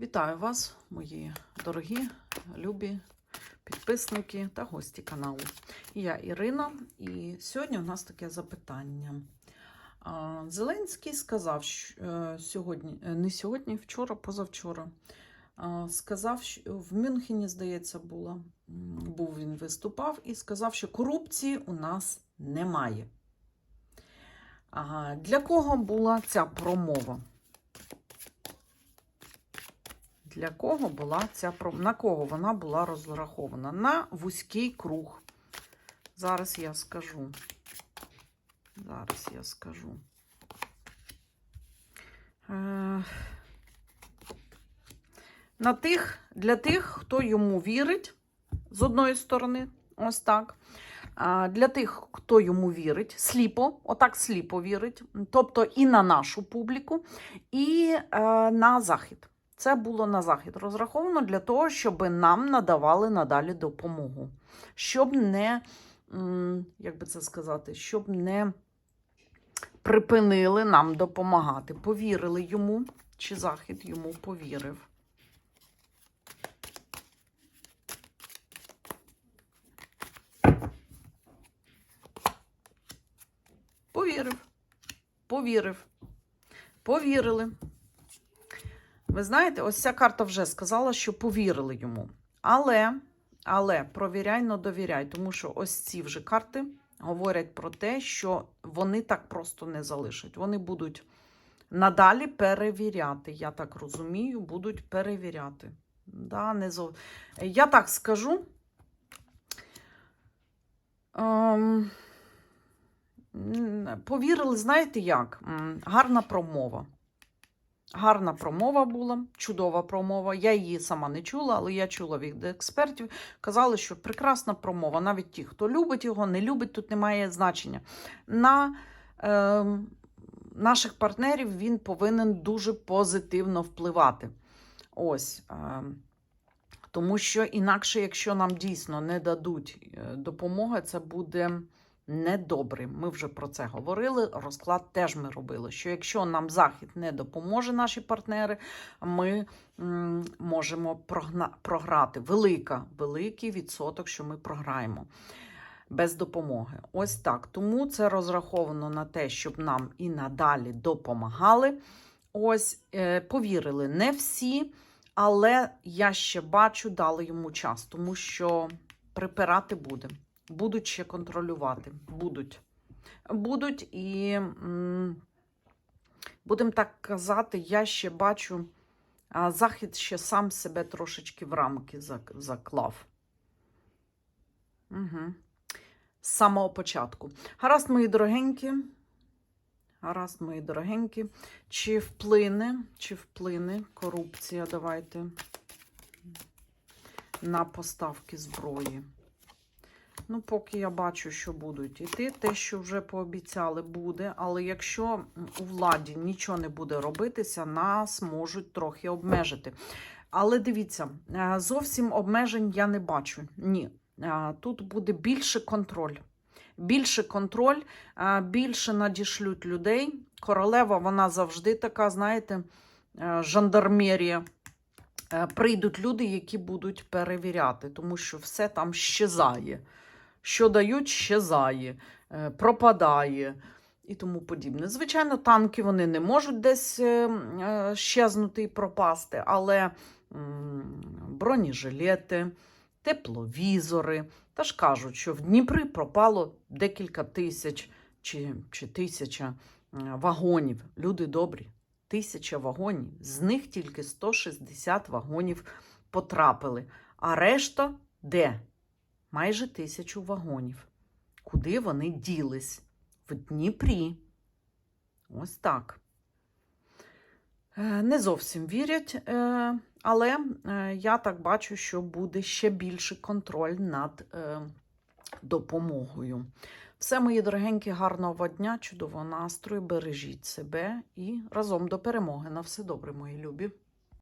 Вітаю вас, мої дорогі, любі підписники та гості каналу. Я Ірина, і сьогодні у нас таке запитання. Зеленський сказав що, е, сьогодні, е, не сьогодні, вчора, позавчора. Сказав, що в Мюнхені, здається, було, був він виступав і сказав, що корупції у нас немає. Для кого була ця промова? Для кого була ця? На кого вона була розрахована? На вузький круг. Зараз я скажу. Зараз я скажу. Е, На тих, для тих, хто йому вірить, з одної сторони, ось так. Для тих, хто йому вірить, сліпо, отак сліпо вірить, тобто і на нашу публіку, і е, на захід. Це було на захід розраховано для того, щоб нам надавали надалі допомогу. Щоб не, як би це сказати, щоб не припинили нам допомагати. Повірили йому, чи захід йому повірив. Повірив. Повірив. Повірили. Ви знаєте, ось ця карта вже сказала, що повірили йому. Але, але провіряй, но довіряй, тому що ось ці вже карти говорять про те, що вони так просто не залишать. Вони будуть надалі перевіряти. Я так розумію, будуть перевіряти. Да, не зов... Я так скажу. Ем... Повірили, знаєте як? Гарна промова. Гарна промова була, чудова промова. Я її сама не чула, але я чула від експертів. Казали, що прекрасна промова. Навіть ті, хто любить його, не любить, тут немає значення. На е, наших партнерів він повинен дуже позитивно впливати. Ось. Е, тому що інакше, якщо нам дійсно не дадуть е, допомоги, це буде недобрим. Ми вже про це говорили. Розклад теж ми робили. Що якщо нам захід не допоможе, наші партнери, ми можемо програти. Велика, великий відсоток, що ми програємо. Без допомоги. Ось так. Тому це розраховано на те, щоб нам і надалі допомагали. Ось, е, повірили, не всі, але я ще бачу, дали йому час, тому що припирати буде. Будуть ще контролювати. Будуть. Будуть і, будемо так казати, я ще бачу, Захід ще сам себе трошечки в рамки заклав. Угу. З самого початку. Гаразд, мої дорогенькі. Гаразд, мої дорогенькі. Чи вплине, чи вплине корупція, давайте, на поставки зброї? Ну, поки я бачу, що будуть іти. Те, що вже пообіцяли, буде. Але якщо у владі нічого не буде робитися, нас можуть трохи обмежити. Але дивіться, е, зовсім обмежень я не бачу. Ні. Е, Тут буде більше контроль. Більше контроль, е, більше надішлють людей. Королева, вона завжди така, знаєте, жандармерія. Прийдуть люди, які будуть перевіряти, тому що все там щезає. Що дають, щезає, е, пропадає і тому подібне. Звичайно, танки вони не можуть десь е, е, щезнути і пропасти, але бронежилети, тепловізори. Та ж кажуть, що в Дніпрі пропало декілька тисяч чи, чи тисяча вагонів. Люди добрі. Тисяча вагонів. З них тільки 160 вагонів потрапили. А решта де? Майже тисячу вагонів. Куди вони ділись? В Дніпрі. Ось так. Е, Не зовсім вірять, е, але е, я так бачу, що буде ще більший контроль над допомогою. Все, мої дорогенькі, гарного дня, чудового настрою, бережіть себе і разом до перемоги. На все добре, мої любі.